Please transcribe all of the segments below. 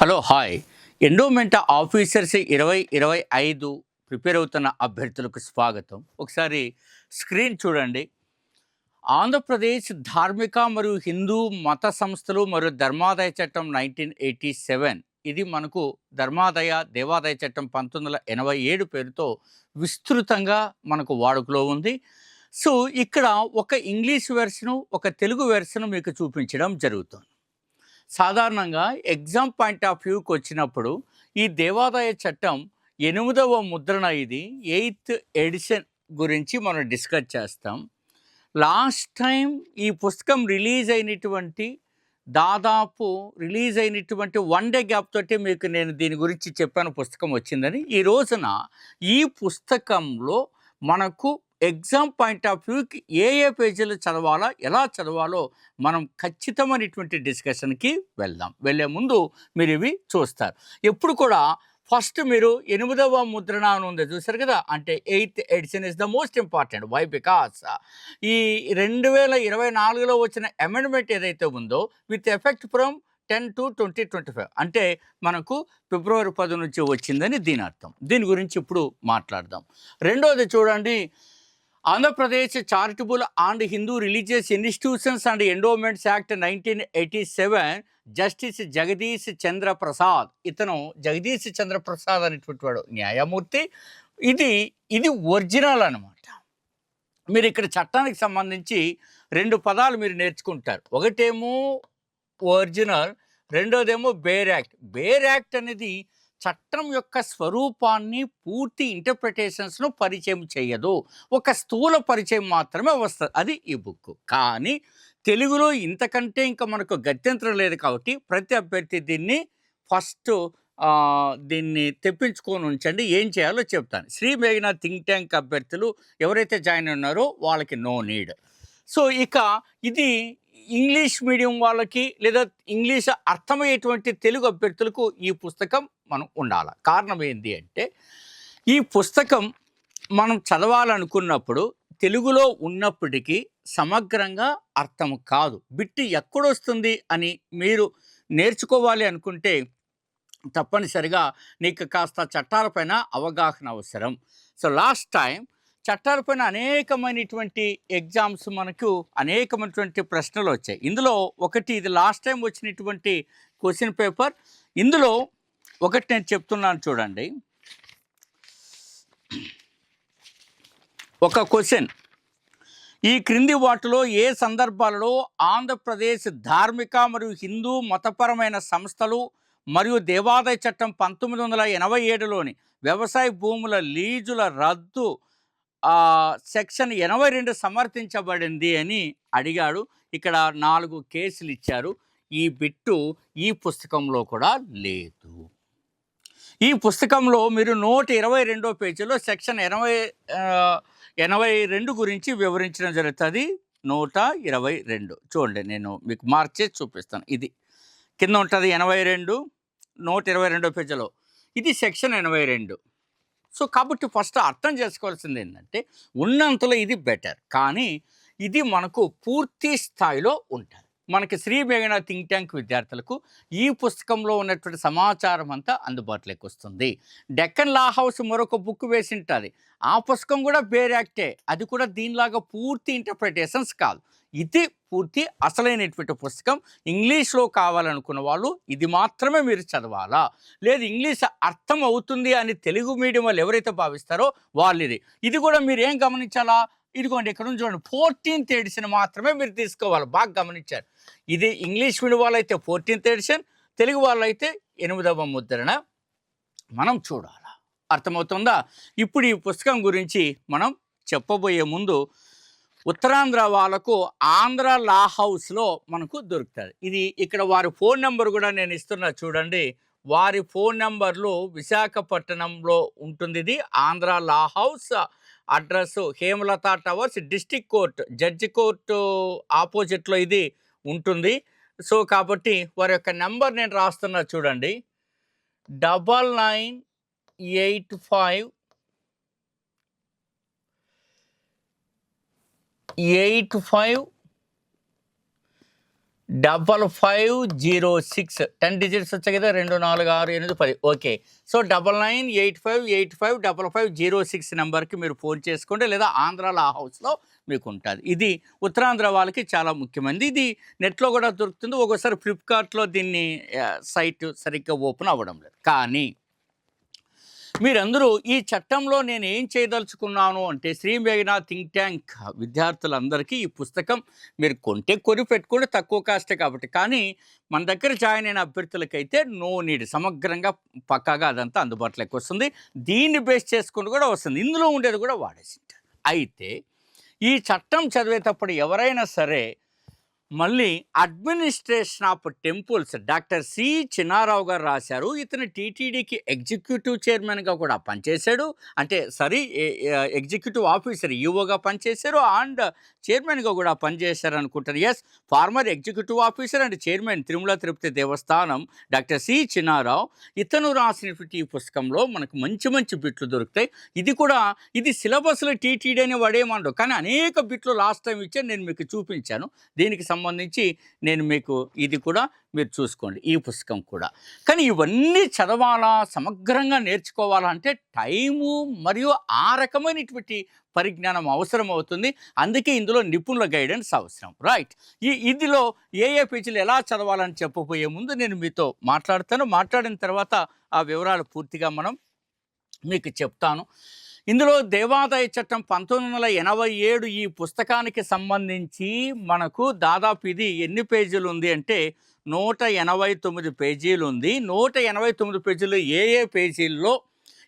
Hello hi. Endowment officers ఇరవై ఇరవై ఐదు ప్రిపేర్ అవుతున్న అభ్యర్థులకు స్వాగతం. ఒకసారి స్క్రీన్ చూడండి. ఆంధ్రప్రదేశ్ ధార్మిక మరియు హిందూ మత సంస్థలు మరియు ధర్మాదాయ చట్టం నైన్టీన్ ఎయిటీ సెవెన్. ఇది మనకు ధర్మాదాయ దేవాదాయ చట్టం పంతొమ్మిది వందల ఎనభై ఏడు పేరుతో విస్తృతంగా మనకు వాడుకలో ఉంది. సో ఇక్కడ ఒక ఇంగ్లీష్ వెర్షను ఒక తెలుగు వెర్షను మీకు చూపించడం జరుగుతుంది. సాధారణంగా ఎగ్జామ్ పాయింట్ ఆఫ్ వ్యూకి వచ్చినప్పుడు ఈ దేవాదాయ చట్టం ఎనిమిదవ ముద్రణ ఇది ఎయిత్ ఎడిషన్ గురించి మనం డిస్కస్ చేస్తాం. లాస్ట్ టైం ఈ పుస్తకం రిలీజ్ అయినటువంటి దాదాపు రిలీజ్ అయినటువంటి వన్ డే గ్యాప్ తోటి మీకు నేను దీని గురించి చెప్పాను పుస్తకం వచ్చిందని. ఈ రోజున ఈ పుస్తకంలో మనకు ఎగ్జామ్ పాయింట్ ఆఫ్ వ్యూకి ఏ ఏ పేజీలు చదవాలా ఎలా చదవాలో మనం ఖచ్చితమైనటువంటి డిస్కషన్కి వెళ్దాం. వెళ్ళే ముందు మీరు ఇవి చూస్తారు. ఎప్పుడు కూడా ఫస్ట్ మీరు ఎనిమిదవ ముద్రణ అని ఉంది చూసారు కదా? అంటే eighth edition is the most important why because ఈ రెండు వేల ఇరవై నాలుగులో వచ్చిన అమెండ్మెంట్ ఏదైతే ఉందో with effect from ten to twenty twenty five అంటే మనకు ఫిబ్రవరి పది నుంచి వచ్చిందని దీని అర్థం. దీని గురించి ఇప్పుడు మాట్లాడదాం. రెండోది చూడండి. Andhra Pradesh charitable and Hindu religious institutions and endowments act nineteen eighty seven justice Jagadish Chandra Prasad ఇతను జగదీష్ చంద్ర ప్రసాద్ అనేటువంటి వాడు న్యాయమూర్తి. ఇది ఇది ఒరిజినల్ అనమాట మీరు ఇక్కడ చట్టానికి సంబంధించి రెండు పదాలు మీరు నేర్చుకుంటారు. ఒకటేమో ఒరిజినల్ రెండోదేమో బేర్ యాక్ట్. బేర్ యాక్ట్ అనేది చట్టం యొక్క స్వరూపాన్ని పూర్తి ఇంటర్ప్రిటేషన్స్ను పరిచయం చేయదు ఒక స్థూల పరిచయం మాత్రమే వస్తుంది. అది ఈ బుక్ కానీ తెలుగులో ఇంతకంటే ఇంకా మనకు గత్యంతరం లేదు కాబట్టి ప్రతి అభ్యర్థి దీన్ని ఫస్ట్ దీన్ని తెప్పించుకొని ఉంచండి. ఏం చేయాలో చెప్తాను. శ్రీ మేఘన థింక్ ట్యాంక్ అభ్యర్థులు ఎవరైతే జాయిన్ ఉన్నారో వాళ్ళకి నో నీడ్ సో ఇక ఇది ఇంగ్లీష్ మీడియం వాళ్ళకి లేదా ఇంగ్లీష్ అర్థమయ్యేటువంటి తెలుగు అభ్యర్థులకు ఈ పుస్తకం మనం ఉండాలి. కారణం ఏంటి అంటే ఈ పుస్తకం మనం చదవాలనుకున్నప్పుడు తెలుగులో ఉన్నప్పటికీ సమగ్రంగా అర్థం కాదు. బిట్టి ఎక్కడొస్తుంది అని మీరు నేర్చుకోవాలి అనుకుంటే తప్పనిసరిగా నీకు కాస్త చట్టాలపైన అవగాహన అవసరం. సో లాస్ట్ టైం చట్టాలపైన అనేకమైనటువంటి ఎగ్జామ్స్ మనకు అనేకమైనటువంటి ప్రశ్నలు వచ్చాయి. ఇందులో ఒకటి ఇది లాస్ట్ టైం వచ్చినటువంటి క్వశ్చన్ పేపర్. ఇందులో ఒకటి నేను చెప్తున్నాను చూడండి. ఒక క్వశ్చన్. ఈ క్రింది వాటిలో ఏ సందర్భాలలో ఆంధ్రప్రదేశ్ ధార్మిక మరియు హిందూ మతపరమైన సంస్థలు మరియు దేవాదాయ చట్టం పంతొమ్మిది వందల ఎనభై ఏడులోని వ్యవసాయ భూముల లీజుల రద్దు సెక్షన్ ఎనభై రెండు సమర్థించబడింది అని అడిగాడు. ఇక్కడ నాలుగు కేసులు ఇచ్చారు. ఈ బిట్టు ఈ పుస్తకంలో కూడా లేదు. ఈ పుస్తకంలో మీరు నూట ఇరవై రెండో పేజీలో సెక్షన్ ఎనభై ఎనభై రెండు గురించి వివరించడం జరుగుతుంది. నూట ఇరవై రెండు. చూడండి నేను మీకు మార్చేసి చూపిస్తాను. ఇది కింద ఉంటుంది ఎనభై రెండు నూట ఇరవై రెండో పేజీలో. ఇది సెక్షన్ ఎనభై రెండు. సో కాబట్టి ఫస్ట్ అర్థం చేసుకోవాల్సింది ఏంటంటే ఉన్నంతలో ఇది బెటర్. కానీ ఇది మనకు పూర్తి స్థాయిలో ఉంటుంది మనకి శ్రీ మేఘన థింక్ ట్యాంక్ విద్యార్థులకు ఈ పుస్తకంలో ఉన్నటువంటి సమాచారం అంతా అందుబాటులోకి వస్తుంది. డెక్కన్ లా హౌస్ మరొక బుక్ వేసి ఉంటుంది ఆ పుస్తకం కూడా బేర్ యాక్టే. అది కూడా దీనిలాగా పూర్తి ఇంటర్ప్రిటేషన్స్ కాదు. ఇది పూర్తి అసలైనటువంటి పుస్తకం. ఇంగ్లీష్లో కావాలనుకున్న వాళ్ళు ఇది మాత్రమే మీరు చదవాలా? లేదు ఇంగ్లీష్ అర్థం అవుతుంది అని తెలుగు మీడియం వాళ్ళు ఎవరైతే భావిస్తారో వాళ్ళు ఇది ఇది కూడా మీరు ఏం గమనించాలా? ఇదిగోండి ఇక్కడ నుంచి చూడండి ఫోర్టీన్త్ ఎడిషన్ మాత్రమే మీరు తీసుకోవాలి. బాగా గమనించారు. ఇది ఇంగ్లీష్ మీడియం వాళ్ళైతే ఫోర్టీన్త్ ఎడిషన్ తెలుగు వాళ్ళైతే ఎనిమిదవ ముద్రణ. మనం చూడాలా. అర్థమవుతుందా? ఇప్పుడు ఈ పుస్తకం గురించి మనం చెప్పబోయే ముందు ఉత్తరాంధ్ర వాళ్ళకు ఆంధ్ర లా హౌస్లో మనకు దొరుకుతుంది. ఇది ఇక్కడ వారి ఫోన్ నెంబర్ కూడా నేను ఇస్తున్నా చూడండి. వారి ఫోన్ నెంబర్లు విశాఖపట్నంలో ఉంటుంది ఇది Andhra law house. Address Hemalatha towers district court judge court ఆపోజిట్లో ఇది ఉంటుంది. సో కాబట్టి వారి యొక్క నెంబర్ నేను రాస్తున్నా చూడండి. Double nine eight five eight five double five zero six ten digits వచ్చాయి కదా రెండు నాలుగు ఆరు ఎనిమిది పది. Okay so double nine eight five eight five double five zero six నెంబర్కి మీరు ఫోన్ చేసుకోండి లేదా ఆంధ్రాలో లా హౌస్లో మీకు ఉంటుంది. ఇది ఉత్తరాంధ్ర వాళ్ళకి చాలా ముఖ్యమైనది. ఇది నెట్లో కూడా దొరుకుతుంది. ఒక్కోసారి ఫ్లిప్కార్ట్లో దీన్ని సైట్ సరిగ్గా ఓపెన్ అవ్వడం లేదు. కానీ మీరందరూ ఈ చట్టంలో నేను ఏం చేయదలుచుకున్నాను అంటే శ్రీ మేఘనా థింక్ ట్యాంక్ విద్యార్థులందరికీ ఈ పుస్తకం మీరు కొంటే కొని పెట్టుకుంటే తక్కువ కాస్టే కాబట్టి. కానీ మన దగ్గర జాయిన్ అయిన అభ్యర్థులకైతే నో నీడ్. సమగ్రంగా పక్కాగా అదంతా అందుబాటులోకి వస్తుంది. దీన్ని బేస్ చేసుకుని కూడా వస్తుంది. ఇందులో ఉండేది కూడా వాడేసింటారు. అయితే ఈ చట్టం చదివేటప్పుడు ఎవరైనా సరే మళ్ళీ administration of temples doctor C Chinnarao garu రాశారు. ఇతను టీటీడీకి ఎగ్జిక్యూటివ్ చైర్మన్గా కూడా పనిచేశాడు. అంటే సరీ ఎగ్జిక్యూటివ్ ఆఫీసర్ ఈఓగా పనిచేశారు అండ్ చైర్మన్గా కూడా పనిచేశారు అనుకుంటారు as former executive officer and chairman Tirumala Tirupati Devasthanam doctor C Chinnarao. ఇతను రాసినటువంటి ఈ పుస్తకంలో మనకు మంచి మంచి బిట్లు దొరుకుతాయి. ఇది కూడా ఇది సిలబస్లో టీటీడీ అని వాడేమనడు కానీ అనేక బిట్లు లాస్ట్ టైం ఇచ్చే నేను మీకు చూపించాను. దీనికి సంబంధించి నేను మీకు ఇది కూడా మీరు చూసుకోండి ఈ పుస్తకం కూడా. కానీ ఇవన్నీ చదవాలా సమగ్రంగా నేర్చుకోవాలంటే టైము మరియు ఆ రకమైనటువంటి పరిజ్ఞానం అవసరం అవుతుంది అందుకే ఇందులో నిపుణుల గైడెన్స్ అవసరం. రైట్. ఈ ఇదిలో ఏ ఏ పేజీలు ఎలా చదవాలని చెప్పబోయే ముందు నేను మీతో మాట్లాడతాను. మాట్లాడిన తర్వాత ఆ వివరాలు పూర్తిగా మనం మీకు చెప్తాను. ఇందులో దేవాదాయ చట్టం పంతొమ్మిది వందల ఎనభై ఏడు ఈ పుస్తకానికి సంబంధించి మనకు దాదాపు ఇది ఎన్ని పేజీలు ఉంది అంటే నూట ఎనభై తొమ్మిది పేజీలు ఉంది నూట ఎనభై తొమ్మిది పేజీలు ఏ ఏ పేజీల్లో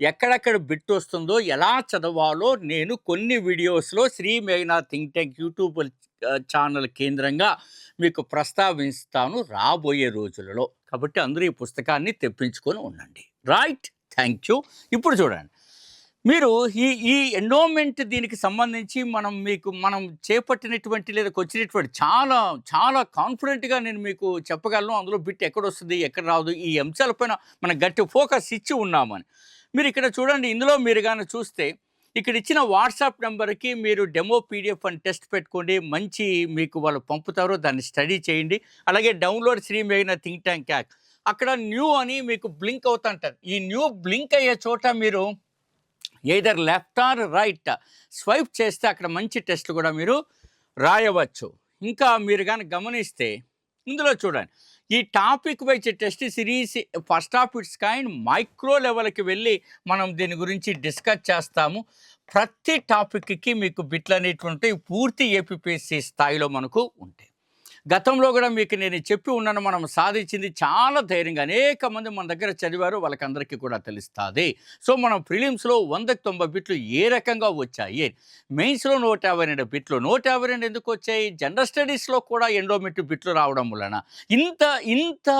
ఎక్కడెక్కడ బిట్ వస్తుందో ఎలా చదవాలో నేను కొన్ని వీడియోస్లో శ్రీ మేఘనా థింక్ ట్యాంక్ యూట్యూబ్ ఛానల్ కేంద్రంగా మీకు ప్రస్తావిస్తాను రాబోయే రోజులలో. కాబట్టి అందరూ ఈ పుస్తకాన్ని తెప్పించుకొని ఉండండి. రైట్? థ్యాంక్ యూ ఇప్పుడు చూడండి. మీరు ఈ ఈ ఎండోమెంట్ దీనికి సంబంధించి మనం మీకు మనం చేపట్టినటువంటి లేదా వచ్చినటువంటి చాలా చాలా కాన్ఫిడెంట్గా నేను మీకు చెప్పగలను. అందులో బిట్ ఎక్కడ వస్తుంది ఎక్కడ రాదు ఈ అంశాలపైన మనం గట్టి ఫోకస్ ఇచ్చి ఉన్నామని. మీరు ఇక్కడ చూడండి ఇందులో మీరు కానీ చూస్తే ఇక్కడ ఇచ్చిన వాట్సాప్ నెంబర్కి మీరు డెమో పీడిఎఫ్ అని టెస్ట్ పెట్టుకోండి. మంచి మీకు వాళ్ళు పంపుతారు దాన్ని స్టడీ చేయండి. అలాగే డౌన్లోడ్ శ్రీ మేఘన థింక్ ట్యాంక్ యాక్ అక్కడ న్యూ అని మీకు బ్లింక్ అవుతుంటారు ఈ న్యూ బ్లింక్ అయ్యే చోట మీరు either left or right swipe చేస్తే అక్కడ మంచి టెస్ట్లు కూడా మీరు రాయవచ్చు. ఇంకా మీరు కానీ గమనిస్తే ఇందులో చూడండి. ఈ topic wise test series first of its kind micro లెవెల్కి వెళ్ళి మనం దీని గురించి డిస్కస్ చేస్తాము. ప్రతి టాపిక్కి మీకు బిట్లు అనేటువంటి పూర్తి ఏపీపీఎస్సీ స్థాయిలో మనకు ఉంటాయి. గతంలో కూడా మీకు నేను చెప్పి ఉన్నాను మనం సాధించింది చాలా ధైర్యంగా అనేక మంది మన దగ్గర చదివారు వాళ్ళకందరికీ కూడా తెలుస్తుంది. సో మనం ప్రిలిమ్స్లో వందకి తొంభై బిట్లు ఏ రకంగా వచ్చాయి? మెయిన్స్లో నూట యాభై రెండు బిట్లు నూట యాభై రెండు ఎందుకు వచ్చాయి? జనరల్ స్టడీస్లో కూడా ఎండోమెట్రి బిట్లు రావడం వలన. ఇంత ఇంత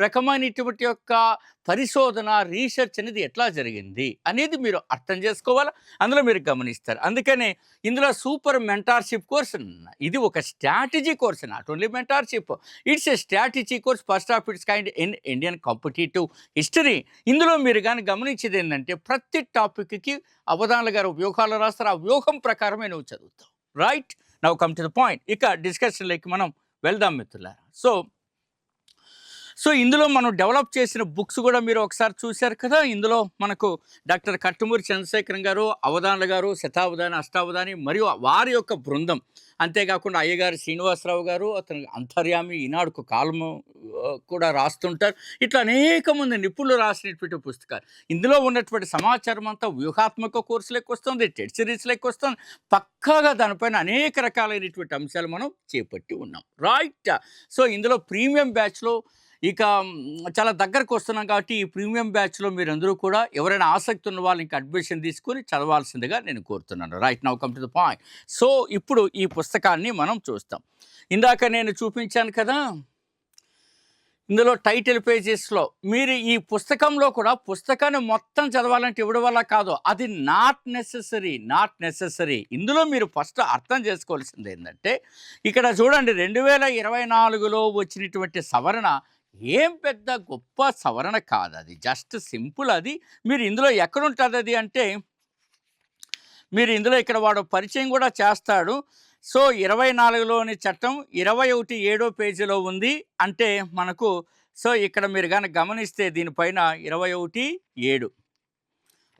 రకమైనటువంటి యొక్క పరిశోధన రీసెర్చ్ అనేది ఎట్లా జరిగింది అనేది మీరు అర్థం చేసుకోవాలి? అందులో మీరు గమనిస్తారు. అందుకనే ఇందులో సూపర్ మెంటార్షిప్ కోర్స్ ఇది ఒక strategy course not only mentorship it's a strategy course first of its kind in Indian competitive history ఇందులో మీరు కానీ గమనించేది ఏంటంటే ప్రతి టాపిక్కి అవధానులు గారు వ్యూహాలు రాస్తారు. ఆ వ్యూహం ప్రకారమే నువ్వు చదువుతావు. Right now come to the point ఇక డిస్కషన్లోకి మనం వెళ్దాం మిత్రులారా. సో సో ఇందులో మనం డెవలప్ చేసిన బుక్స్ కూడా మీరు ఒకసారి చూశారు కదా. ఇందులో మనకు డాక్టర్ కట్టుమూరి చంద్రశేఖరం గారు అవధానులు గారు శతావధాని అష్టావధాని మరియు వారి యొక్క బృందం. అంతేకాకుండా అయ్యగారు శ్రీనివాసరావు గారు అతను అంతర్యామి ఈనాడుకు కాలము కూడా రాస్తుంటారు. ఇట్లా అనేక మంది నిపుణులు రాసినటువంటి పుస్తకాలు. ఇందులో ఉన్నటువంటి సమాచారం అంతా వ్యూహాత్మక కోర్సులకు వస్తుంది టెట్ సిరీస్లకు వస్తుంది. పక్కాగా దానిపైన అనేక రకాలైనటువంటి అంశాలు మనం చేపట్టి ఉన్నాం. రైట్ సో ఇందులో ప్రీమియం బ్యాచ్లో ఇక చాలా దగ్గరకు వస్తున్నాం కాబట్టి ఈ ప్రీమియం బ్యాచ్లో మీరందరూ కూడా ఎవరైనా ఆసక్తి ఉన్న వాళ్ళు ఇంకా అడ్మిషన్ తీసుకొని చదవాల్సిందిగా నేను కోరుతున్నాను. Right now come to the point so ఇప్పుడు ఈ పుస్తకాన్ని మనం చూస్తాం. ఇందాక నేను చూపించాను కదా ఇందులో టైటిల్ పేజెస్లో మీరు ఈ పుస్తకంలో కూడా పుస్తకాన్ని మొత్తం చదవాలంటే ఇవ్వడం వల్ల కాదు అది నాట్ నెససరీ నాట్ నెససరీ ఇందులో మీరు ఫస్ట్ అర్థం చేసుకోవాల్సింది ఏంటంటే ఇక్కడ చూడండి రెండు వేల ఇరవై నాలుగులో వచ్చినటువంటి సవరణ ఏం పెద్ద గొప్ప సవరణ కాదు అది జస్ట్ సింపుల్ అది. మీరు ఇందులో ఎక్కడుంటుంది అది అంటే మీరు ఇందులో ఇక్కడ వాడు పరిచయం కూడా చేస్తాడు. సో ఇరవై నాలుగులోని చట్టం ఇరవై ఒకటి ఏడో పేజీలో ఉంది అంటే మనకు సో ఇక్కడ మీరు కనుక గమనిస్తే దీనిపైన ఇరవై ఒకటి ఏడు.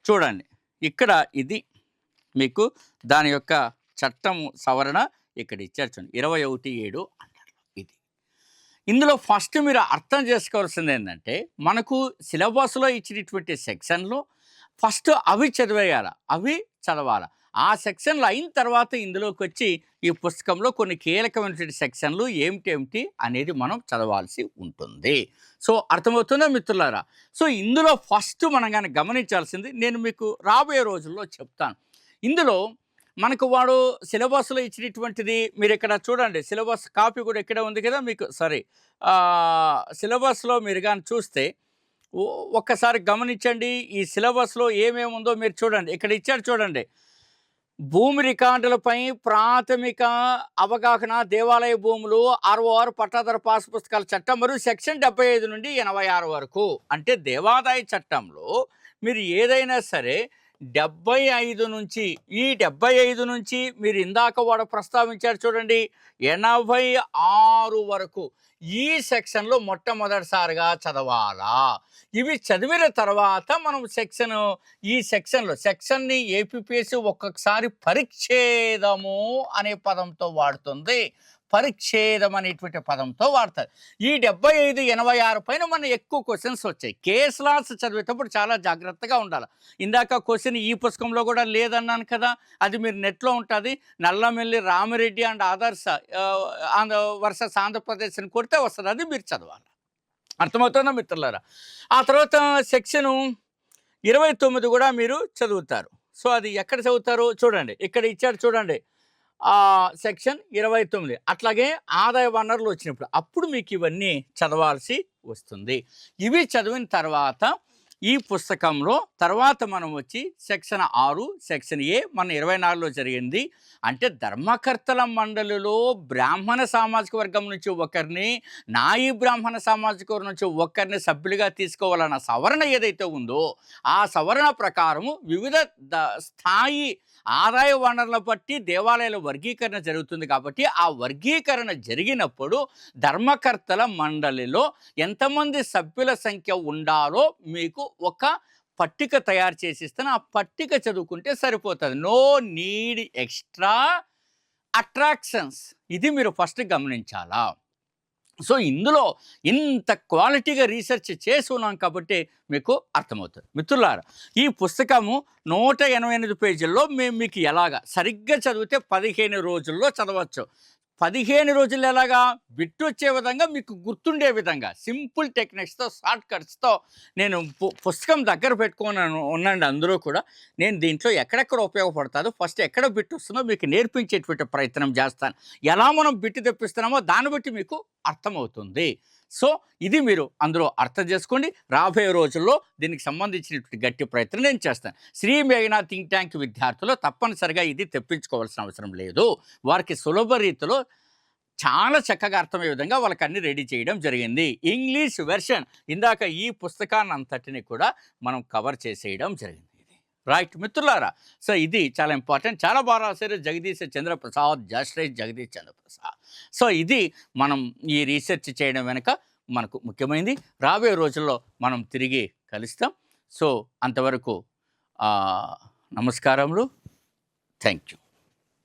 చూడండి ఇక్కడ ఇది మీకు దాని యొక్క చట్టం సవరణ ఇక్కడ ఇచ్చారు చూడండి. ఇరవై ఒకటి ఏడు. ఇందులో ఫస్ట్ మీరు అర్థం చేసుకోవాల్సింది ఏంటంటే మనకు సిలబస్లో ఇచ్చినటువంటి సెక్షన్లు ఫస్ట్ అవి చదివేయాలి అవి చదవాలి. ఆ సెక్షన్లు అయిన తర్వాత ఇందులోకి వచ్చి ఈ పుస్తకంలో కొన్ని కీలకమైనటువంటి సెక్షన్లు ఏమిటి ఏమిటి అనేది మనం చదవాల్సి ఉంటుంది. సో అర్థమవుతుందా మిత్రులారా? సో ఇందులో ఫస్ట్ మనం కానీ గమనించాల్సింది నేను మీకు రాబోయే రోజుల్లో చెప్తాను. ఇందులో మనకు వాడు సిలబస్లో ఇచ్చినటువంటిది మీరు ఇక్కడ చూడండి. సిలబస్ కాపీ కూడా ఇక్కడ ఉంది కదా మీకు? సారీ. సిలబస్లో మీరు కానీ చూస్తే ఒక్కసారి గమనించండి. ఈ సిలబస్లో ఏమేమి ఉందో మీరు చూడండి. ఇక్కడ ఇచ్చారు చూడండి. భూమి రికార్డులపై ప్రాథమిక అవగాహన దేవాలయ భూములు ఆర్ఓఆర్ పట్టాదారు పాస్ పుస్తకాల చట్టం మరియు సెక్షన్ డెబ్బై ఐదు నుండి ఎనభై ఆరు వరకు. అంటే దేవాదాయ చట్టంలో మీరు ఏదైనా సరే డెబ్బై ఐదు నుంచి ఈ డెబ్బై ఐదు నుంచి మీరు ఇందాక వాడు ప్రస్తావించారు చూడండి ఎనభై ఆరు వరకు ఈ సెక్షన్లో మొట్టమొదటిసారిగా చదవాలా. ఇవి చదివిన తర్వాత మనం సెక్షన్ ఈ సెక్షన్లో సెక్షన్ని ఏపీపీఎస్సీ ఒక్కొక్కసారి పరిచ్ఛేదము అనే పదంతో వాడుతుంది. పరిచ్ఛేదం అనేటువంటి పదంతో వాడతారు. ఈ డెబ్బై ఐదు ఎనభై ఆరు పైన మన ఎక్కువ క్వశ్చన్స్ వచ్చాయి. కేస్ లాస్ చదివేటప్పుడు చాలా జాగ్రత్తగా ఉండాలి. ఇందాక క్వశ్చన్ ఈ పుస్తకంలో కూడా లేదన్నాను కదా అది మీరు నెట్లో ఉంటుంది. నల్లమెల్లి రామిరెడ్డి అండ్ ఆదర్శ ఆంధ్ర వర్సెస్ ఆంధ్రప్రదేశ్ అని కొడితే వస్తుంది అది మీరు చదవాలి. అర్థమవుతుందా మిత్రులారా? ఆ తర్వాత సెక్షను ఇరవై తొమ్మిది కూడా మీరు చదువుతారు. సో అది ఎక్కడ చదువుతారు? చూడండి. ఇక్కడ ఇచ్చాడు చూడండి. సెక్షన్ ఇరవై తొమ్మిది. అట్లాగే ఆదాయ వనరులు వచ్చినప్పుడు అప్పుడు మీకు ఇవన్నీ చదవాల్సి వస్తుంది. ఇవి చదివిన తర్వాత ఈ పుస్తకంలో తర్వాత మనం వచ్చి సెక్షన్ ఆరు సెక్షన్ ఏ మన ఇరవై నాలుగులో జరిగింది. అంటే ధర్మకర్తల మండలిలో బ్రాహ్మణ సామాజిక వర్గం నుంచి ఒకరిని నాయి బ్రాహ్మణ సామాజిక వర్గం నుంచి ఒకరిని సభ్యులుగా తీసుకోవాలన్న సవరణ ఏదైతే ఉందో ఆ సవరణ ప్రకారము వివిధ స్థాయి ఆదాయ వనరుల బట్టి దేవాలయాల వర్గీకరణ జరుగుతుంది కాబట్టి ఆ వర్గీకరణ జరిగినప్పుడు ధర్మకర్తల మండలిలో ఎంతమంది సభ్యుల సంఖ్య ఉండాలో మీకు ఒక పట్టిక తయారు చేసి ఇస్తాను ఆ పట్టిక చదువుకుంటే సరిపోతుంది. No need extra attractions. ఇది మీరు ఫస్ట్ గమనించాలా? సో ఇందులో ఇంత క్వాలిటీగా రీసెర్చ్ చేసి ఉన్నాం కాబట్టి మీకు అర్థమవుతుంది. మిత్రులారా ఈ పుస్తకము నూట ఎనభై ఎనిమిది పేజీల్లో మేము మీకు ఎలాగా సరిగ్గా చదివితే పదిహేను రోజుల్లో చదవచ్చు. పదిహేను రోజులు ఎలాగా విట్టొచ్చే విధంగా మీకు గుర్తుండే విధంగా సింపుల్ టెక్నిక్స్తో షార్ట్ కట్స్తో నేను పు- పుస్తకం దగ్గర పెట్టుకున్నాను ఉన్నాండి అందరూ కూడా. నేను దీంట్లో ఎక్కడెక్కడ ఉపయోగపడతాదో ఫస్ట్ ఎక్కడ బిట్ వస్తుందో మీకు నేర్పించేటువంటి ప్రయత్నం చేస్తాను. ఎలా మనం బిట్టు తెప్పిస్తున్నామో దాన్ని బట్టి మీకు అర్థమవుతుంది. సో ఇది మీరు అందులో అర్థం చేసుకోండి. రాబోయే రోజుల్లో దీనికి సంబంధించినటువంటి గట్టి ప్రయత్నం నేను చేస్తాను. శ్రీ మేఘనా థింక్ ట్యాంక్ విద్యార్థులు తప్పనిసరిగా ఇది తెప్పించుకోవాల్సిన అవసరం లేదు. వారికి సులభ రీతిలో చాలా చక్కగా అర్థమయ్యే విధంగా వాళ్ళకి అన్ని రెడీ చేయడం జరిగింది. ఇంగ్లీష్ వెర్షన్ ఇందాక ఈ పుస్తకాన్ని అంతటిని కూడా మనం కవర్ చేసేయడం జరిగింది రైట్ మిత్రులారా సో ఇది చాలా ఇంపార్టెంట్. చాలా బాగా రాశారు జగదీశ్ చంద్రప్రసాద్ జస్ట్రేజ్ జగదీష్ చంద్రప్రసాద్. సో ఇది మనం ఈ రీసెర్చ్ చేయడం వెనుక మనకు ముఖ్యమైనది రాబోయే రోజుల్లో మనం తిరిగి కలుస్తాం. సో అంతవరకు నమస్కారములు. Thank you